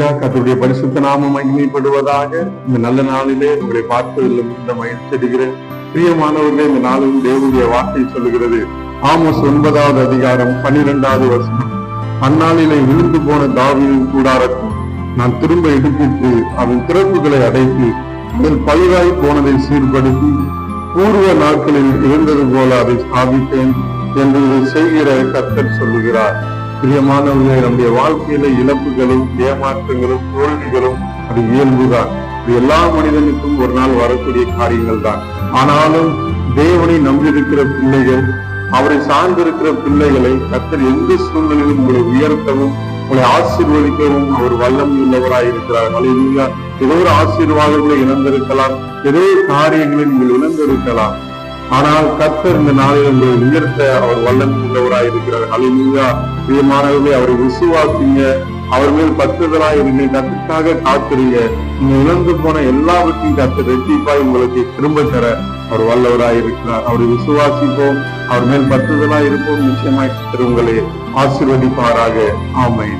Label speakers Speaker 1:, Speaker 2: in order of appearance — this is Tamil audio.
Speaker 1: ஹalleluya கத்துடைய பரிசுத்த நாம மகிமைப்படுவதாக இந்த நல்ல நாளிலே உங்களை பார்த்ததில் மிகுந்த மகிழ்ச்சி அடைகிறேன். பிரியமானவர்களே இந்த நாளில் தேவனுடைய வார்த்தை சொல்லுகிறது. ஆமோஸ் ஒன்பதாவது அதிகாரம் பன்னிரெண்டாவது வருஷம் அந்நாளிலே விழுந்து போன தாவியின் கூடாரத்தில் நான் திரும்ப எடுப்பித்து அதன் திறப்புகளை அடைத்து அதில் பழுதாய் போனதை சீர்படுத்தி பூர்வ நாட்களில் இருந்தது போல அதை ஸ்தாபித்தேன் என்று செய்கிற கத்தர் சொல்லுகிறார். பிரியமானவர்களே நம்முடைய வாழ்க்கையில இழப்புகளும் ஏமாற்றங்களும் தோல்விகளும் அது இயல்புதான். இது எல்லா மனிதனுக்கும் ஒரு நாள் வரக்கூடிய காரியங்கள் தான் ஆனாலும் தேவனை நம்பியிருக்கிற பிள்ளைகள் அவரை சார்ந்திருக்கிற பிள்ளைகளை கத்தர் எந்த சூழ்நிலையிலும் உங்களை உயர்த்தவும் உங்களை ஆசீர்வதிக்கவும் அவர் வல்லம் உள்ளவராய் இருக்கிறார் ஏதோ ஒரு ஆசீர்வாதங்களை இழந்திருக்கலாம் ஏதோ ஒரு காரியங்களை நீங்கள் இழந்திருக்கலாம். ஆனால் கர்த்தர் இந்த நாளில் உங்களை உயர்த்த அவர் வல்லம் உள்ளவராய் இருக்கிறார் அல்லேலூயா பிரியமானவர்களே அவரை விசுவாசிங்க. அவர் மேல் பத்துதலா இருங்க கத்துக்காக காத்திருங்க. நீங்க இழந்து போன எல்லாவற்றையும் கத்து ரெட்டிப்பாய் உங்களுக்கு திரும்ப தர அவர் வல்லவராய் இருக்கிறார். அவரை விசுவாசிப்போம். அவர் மேல் பற்றுதலாய் இருப்போம். நிச்சயமாய் கர்த்தர் உங்களை ஆசீர்வதிப்பாராக. ஆமை